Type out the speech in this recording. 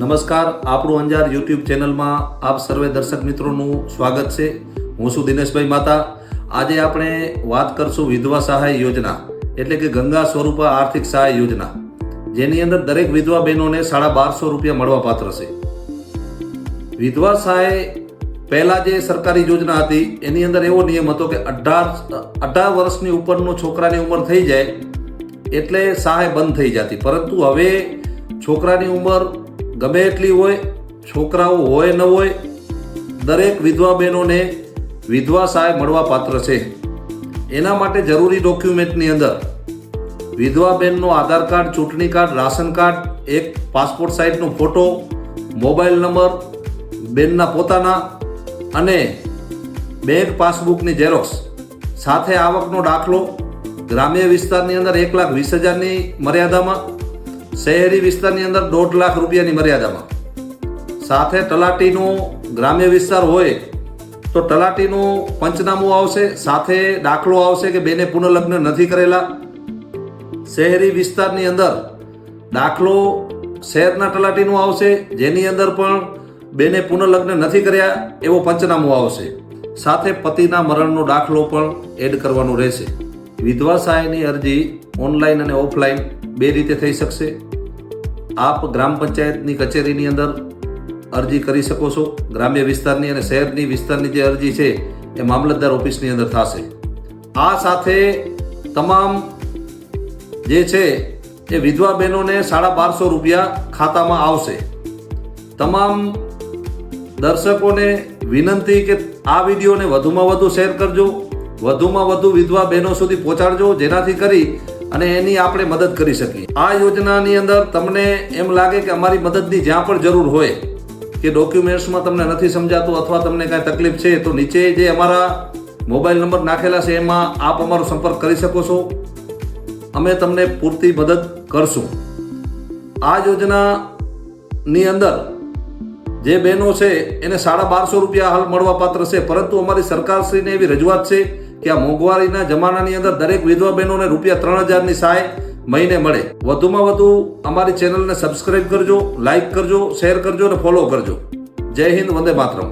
નમસ્કાર, આપણું અંજાર યુટ્યુબ ચેનલમાં આપ સર્વે દર્શક મિત્રોનું સ્વાગત છે. હું છું દિનેશભાઈ માતા. આજે આપણે વાત કરશું વિધવા સહાય યોજના, એટલે કે ગંગા સ્વરૂપા આર્થિક સહાય યોજના, જેની અંદર દરેક વિધવા બહેનોને સાડા બારસો રૂપિયા મળવા પાત્ર છે. વિધવા સહાય પહેલાં જે સરકારી યોજના હતી, એની અંદર એવો નિયમ હતો કે અઢાર અઢાર વર્ષની ઉપરનો છોકરાની ઉંમર થઈ જાય, એટલે સહાય બંધ થઈ જતી. પરંતુ હવે છોકરાની ઉંમર ગમે એટલી હોય, છોકરાઓ હોય ન હોય, દરેક વિધવા બહેનોને વિધવા સહાય મળવા પાત્ર છે. એના માટે જરૂરી ડોક્યુમેન્ટની અંદર વિધવા બહેનનો આધાર કાર્ડ, ચૂંટણી કાર્ડ, રાશન કાર્ડ, એક પાસપોર્ટ સાઇઝનો ફોટો, મોબાઈલ નંબર બેનના પોતાના અને બેંક પાસબુકની ઝેરોક્સ. સાથે આવકનો દાખલો, ગ્રામ્ય વિસ્તારની અંદર એક લાખ વીસ હજારની મર્યાદામાં શહેરી વિસ્તારની અંદર દોઢ લાખ રૂપિયાની મર્યાદામાં. સાથે તલાટીનો ગ્રામ્ય વિસ્તાર હોય તો તલાટીનું પંચનામું આવશે, સાથે દાખલો આવશે કે બેને પુનઃલગ્ન નથી કરેલા. શહેરી વિસ્તારની અંદર દાખલો શહેરના તલાટીનું આવશે, જેની અંદર પણ બેને પુનઃલગ્ન નથી કર્યા એવો પંચનામું આવશે. સાથે પતિના મરણનો દાખલો પણ એડ કરવાનો રહેશે. વિધવા સહાયની અરજી ઓનલાઈન અને ઓફલાઈન બે રીતે થઈ શકશે. આપ ગ્રામ પંચાયતની કચેરીની અંદર અરજી કરી શકો છો. ગ્રામ્ય વિસ્તારની અને શહેરની વિસ્તારની જે અરજી છે એ મામલતદાર ઓફિસની અંદર થશે. આ સાથે તમામ જે છે એ વિધવા બહેનોને સાડા બારસો રૂપિયા ખાતામાં આવશે. તમામ દર્શકોને વિનંતી કે આ વિડીયોને વધુમાં વધુ શેર કરજો. વધુમાં વધુ વિધવા બહેનો સુધી પહોંચાડજો. જેનાથી કરી અને એની આપણે મદદ કરી શકીએ. આ યોજનાની અંદર તમને એમ લાગે કે અમારી મદદની જ્યાં પણ જરૂર હોય, કે ડોક્યુમેન્ટ્સમાં તમને નથી સમજાતું અથવા તમને કાંઈ તકલીફ છે, તો નીચે જે અમારા મોબાઈલ નંબર નાખેલા છે, એમાં આપ અમારો સંપર્ક કરી શકો છો. અમે તમને પૂરતી મદદ કરશું. આ યોજનાની અંદર જે બહેનો છે, એને સાડા બારસો રૂપિયા હાલ મળવા પાત્ર છે, પરંતુ અમારી સરકારશ્રીને એવી રજૂઆત છે કે આ મોંઘવારીના જમાનાની અંદર દરેક વિધવા બહેનોને રૂપિયા ત્રણ હજારની સહાય મહિને મળે. વધુમાં વધુ અમારી ચેનલને સબસ્ક્રાઇબ કરજો લાઇક કરજો શેર કરજો અને ફોલો કરજો. જય હિન્દ, વંદે માતરમ.